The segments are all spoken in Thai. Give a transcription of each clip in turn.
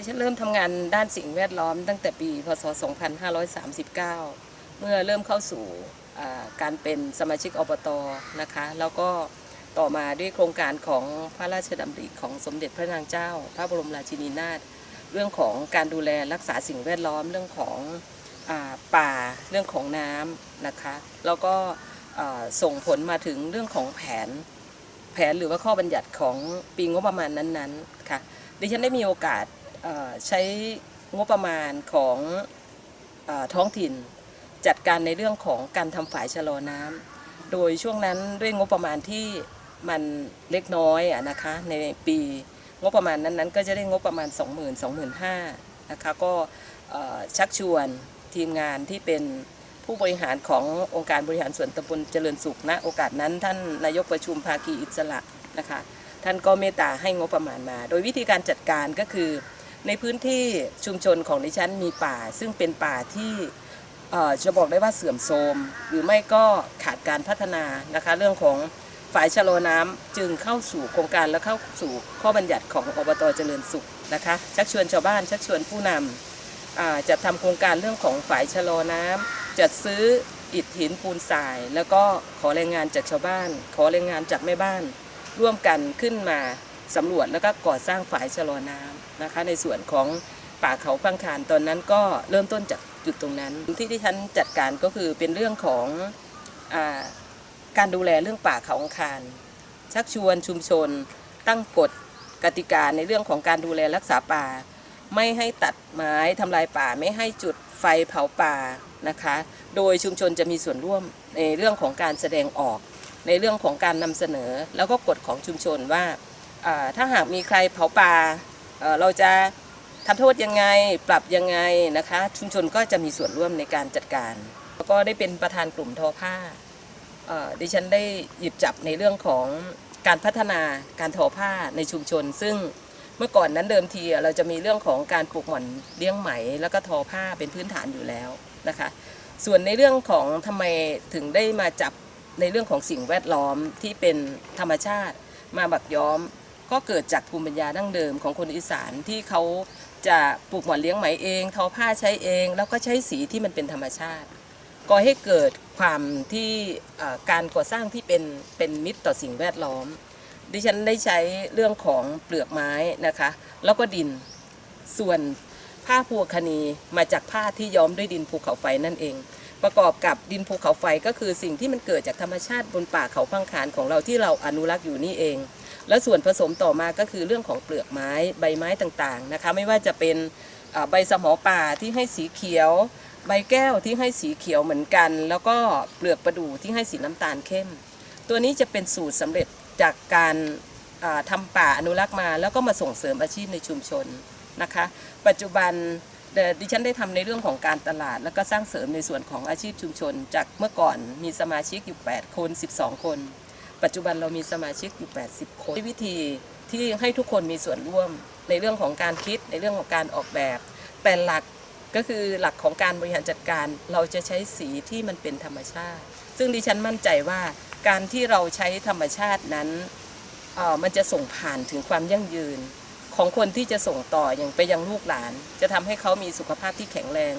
ดิฉันเริ่มทำงานด้านสิ่งแวดล้อมตั้งแต่ปีพศ 2539 เมื่อเริ่มเข้าสู่การเป็นสมาชิกอบตนะคะ แล้วก็ต่อมาด้วยโครงการของพระราชดำริของสมเด็จพระนางเจ้า พระบรมราชินีนาถเรื่องของการดูแลรักษาสิ่งแวดล้อมเรื่องของอป่าเรื่องของน้ำนะคะ แล้วก็ส่งผลมาถึงเรื่องของแผนแผนหรือว่าข้อบัญญัติของปีงบประมาณนั้นๆค่ะดิฉันได้มีโอกาส ใช้งบประมาณของอท้องถิ่น จัดการในเรื่องของการทำฝายชะลอน้ำโดยช่วงนั้นด้วยงบประมาณที่มันเล็กน้อยอะนะคะในปีงบประมาณนั้นๆ ก็จะได้งบประมาณ 20,000 25,000นะคะก็ชักชวนทีมงานที่เป็นผู้บริหารขององค์การบริหารส่วนตำบลเจริญสุขณโอกาสนั้นท่านนายกประชุมภาคีอิสระนะคะท่านก็เมตตาให้งบประมาณมา โดยวิธีการจัดการก็คือ ในพื้นที่ชุมชนของดิฉันมีป่า ซึ่งเป็นป่าที่จะบอกได้ว่าเสื่อมโทรม หรือไม่ก็ขาดการพัฒนานะคะ เรื่องของฝายชะลอน้ำจึงเข้าสู่โครงการและเข้าสู่ข้อบัญญัติของอบตเจริญสุขนะคะชักชวนชาวบ้านชักชวนผู้นำอ่าจะทำโครงการเรื่องของฝายชะลอน้ำจัดซื้ออิฐหินปูนทราย แล้วก็ขอแรงงานจากชาวบ้าน ขอแรงงานจากแม่บ้าน ร่วมกันขึ้นมา สำรวจแล้วก็ก่อสร้างฝายชะลอน้ำนะคะ ในส่วนของป่าเขาพังคานตอนนั้นก็เริ่มต้นจากจุดตรงนั้น ที่ที่ฉันจัดการก็คือเป็นเรื่องของอาการดูแลเรื่องป่าเขาพังคานชักชวนชุมชน ตั้งกฎกติกาในเรื่องของการดูแลรักษาป่า ไม่ให้ตัดไม้ทำลายป่าไม่ให้จุดไฟเผาป่านะคะ โดยชุมชนจะมีส่วนร่วมในเรื่องของการแสดงออก ในเรื่องของการนำเสนอ แล้วก็กฎของชุมชนว่า ถ้าหากมีใครเผาป่าเราจะทำโทษยังไงปรับยังไงนะคะ ชุมชนก็จะมีส่วนร่วมในการจัดการ แล้วก็ได้เป็นประธานกลุ่มทอผ้าดิฉันได้หยิบจับในเรื่องของการพัฒนาการทอผ้าในชุมชน ซึ่งเมื่อก่อนนั้นเดิมทีเราจะมีเรื่องของการปลูกหม่อนเลี้ยงไหม แล้วก็ทอผ้าเป็นพื้นฐานอยู่แล้วนะคะ ส่วนในเรื่องของทำไมถึงได้มาจับในเรื่องของสิ่งแวดล้อมที่เป็นธรรมชาติมาบักย้อม ก็เกิดจากภูมิปัญญาดั้งเดิมของคนอีสานที่เขาจะปลูกหมอนเลี้ยงไหมเองทอผ้าใช้เอง แล้วก็ใช้สีที่มันเป็นธรรมชาติก่อให้เกิดความที่การก่อสร้างที่เป็นเป็นมิตรต่อสิ่งแวดล้อม ดิฉันได้ใช้เรื่องของเปลือกไม้นะคะ แล้วก็ดินส่วนผ้าพัวคณีมาจากผ้าที่ย้อมด้วยดินภูเขาไฟนั่นเอง ประกอบกับดินภูเขาไฟก็คือสิ่งที่มันเกิดจากธรรมชาติบนป่าเขาพังคานของเราที่เราอนุรักษ์อยู่นี่เอง และส่วนผสมต่อมาก็คือเรื่องของเปลือกไม้ใบไม้ต่างๆนะคะ ไม่ว่าจะเป็นใบสมอป่าที่ให้สีเขียว ใบแก้วที่ให้สีเขียวเหมือนกัน แล้วก็เปลือกประดู่ที่ให้สีน้ำตาลเข้ม ตัวนี้จะเป็นสูตรสำเร็จจากการอ่าทำป่าอนุรักษ์มา แล้วก็มาส่งเสริมอาชีพในชุมชนนะคะ ปัจจุบันดิฉันได้ทำในเรื่องของการตลาด แล้วก็สร้างเสริมในส่วนของอาชีพชุมชน จากเมื่อก่อนมีสมาชิกอยู่ 8 คน 12 คน ปัจจุบันเรามีสมาชิกอยู่ 80 คนวิธีที่ให้ทุกคนมีส่วนร่วมในเรื่องของการคิดในเรื่องของการออกแบบ แต่หลักก็คือหลักของการบริหารจัดการ เราจะใช้สีที่มันเป็นธรรมชาติ ซึ่งดิฉันมั่นใจว่าการที่เราใช้ธรรมชาตินั้นออมันจะส่งผ่านถึงความยั่งยืน ของคนที่จะส่งต่ออย่างไปยังลูกหลาน จะทำให้เขามีสุขภาพที่แข็งแรง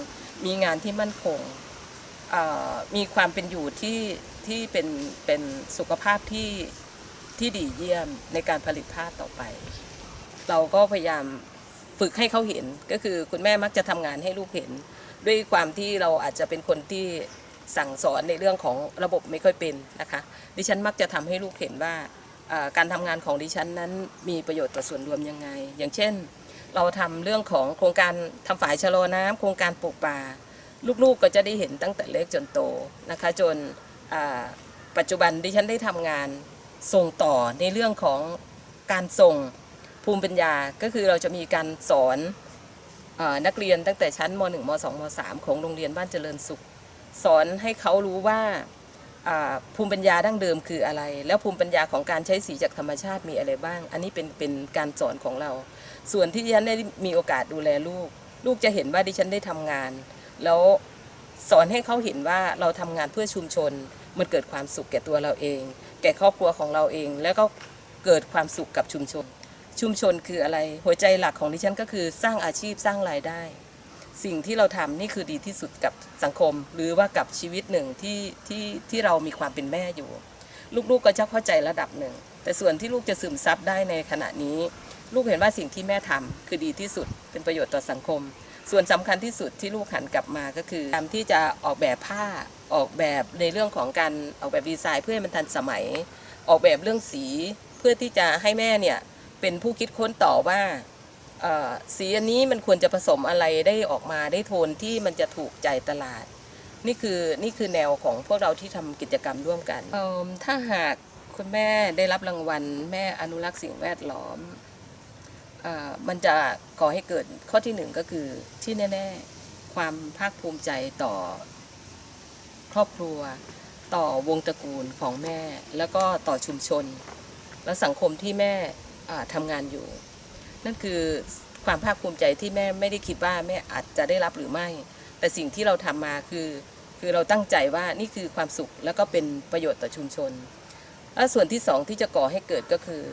มีงานที่มั่นคงออมีความเป็นอยู่ที่ ที่เป็นเป็นสุขภาพที่ที่ดีเยี่ยมในการผลิตผ้าต่อไป เราก็พยายามฝึกให้เขาเห็นก็คือคุณแม่มักจะทำงานให้ลูกเห็น ด้วยความที่เราอาจจะเป็นคนที่สั่งสอนในเรื่องของระบบไม่ค่อยเป็นนะคะ ดิฉันมักจะทำให้ลูกเห็นว่าการทำงานของดิฉันนั้นมีประโยชน์ต่อส่วนรวมยังไง อย่างเช่น เราทำเรื่องของโครงการทำฝายชะลอน้ำโครงการปลูกป่า ลูกๆก็จะได้เห็นตั้งแต่เล็กจนโตนะคะจน ปัจจุบันดิฉันได้ทำงานส่งต่อในเรื่องของการส่งภูมิปัญญา ก็คือเราจะมีการสอนอนักเรียนตั้งแต่ชั้นม .1 ม .2 ม .3 ของโรงเรียนบ้านเจริญสุข สอนให้เขารู้ว่าภูมิปัญญาดั้งเดิมคืออะไร แล้วภูมิปัญญาของการใช้สีจากธรรมชาติมีอะไรบ้าง อันนี้เป็นเป็นการสอนของเรา ส่วนที่ดิฉันได้มีโอกาสดูแลลูก ลูกจะเห็นว่าดิฉันได้ทำงาน แล้วสอนให้เขาเห็นว่าเราทำงานเพื่อชุมชน มันเกิดความสุขแก่ตัวเราเอง แก่ครอบครัวของเราเอง แล้วก็เกิดความสุขกับชุมชน ชุมชนคืออะไร หัวใจหลักของดิฉันก็คือสร้างอาชีพสร้างรายได้ สิ่งที่เราทำนี่คือดีที่สุดกับสังคม หรือว่ากับชีวิตหนึ่งที่ที่ที่เรามีความเป็นแม่อยู่ ลูกๆก็จะเข้าใจระดับหนึ่ง แต่ส่วนที่ลูกจะซึมซับได้ในขณะนี้ ลูกเห็นว่าสิ่งที่แม่ทำคือดีที่สุดเป็นประโยชน์ต่อสังคม ส่วนสำคัญที่สุดที่ลูกหันกลับมาก็คือการที่จะออกแบบผ้าออกแบบในเรื่องของการออกแบบดีไซน์ เพื่อให้มันทันสมัย ออกแบบเรื่องสีเพื่อที่จะให้แม่เนี่ยเป็นผู้คิดค้นต่อว่าสีอันนี้มันควรจะผสมอะไรได้ออกมาได้โทนที่มันจะถูกใจตลาด นี่คือนี่คือแนวของพวกเราที่ทำกิจกรรมร่วมกัน ถ้าหากคุณแม่ได้รับรางวัล แม่อนุรักษ์สิ่งแวดล้อม มันจะก่อให้เกิดข้อที่หนึ่งก็คือที่แน่ๆความภาคภูมิใจต่อครอบครัว ต่อวงตระกูลของแม่ แล้วก็ต่อชุมชน และสังคมที่แม่ทำงานอยู่ นั่นคือความภาคภูมิใจที่แม่ไม่ได้คิดว่าแม่อาจจะได้รับหรือไม่ แต่สิ่งที่เราทำมาคือ คือเราตั้งใจว่านี่คือความสุขแล้วก็เป็นประโยชน์ต่อชุมชนและส่วนที่สองที่จะก่อให้เกิดก็คือ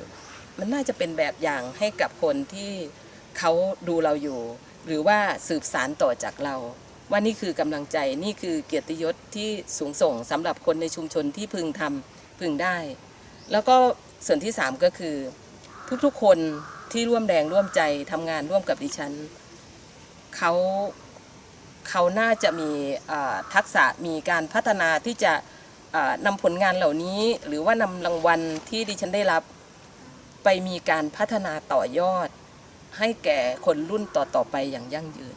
มันน่าจะเป็นแบบอย่างให้กับคนที่เขาดูเราอยู่ หรือว่าสืบสารต่อจากเรา ว่านี่คือกำลังใจนี่คือเกียรติยศที่สูงส่งสำหรับคนในชุมชนที่พึงทำพึงได้ แล้วก็ส่วนที่สามก็คือ ทุกๆคนที่ร่วมแรงร่วมใจทำงานร่วมกับดิฉันเขาเขาน่าจะมีทักษะมีการพัฒนาที่จะนำผลงานเหล่านี้ หรือว่านำรางวัลที่ดิฉันได้รับ ไปมีการพัฒนาต่อยอด ให้แก่คนรุ่นต่อๆไปอย่างยั่งยืน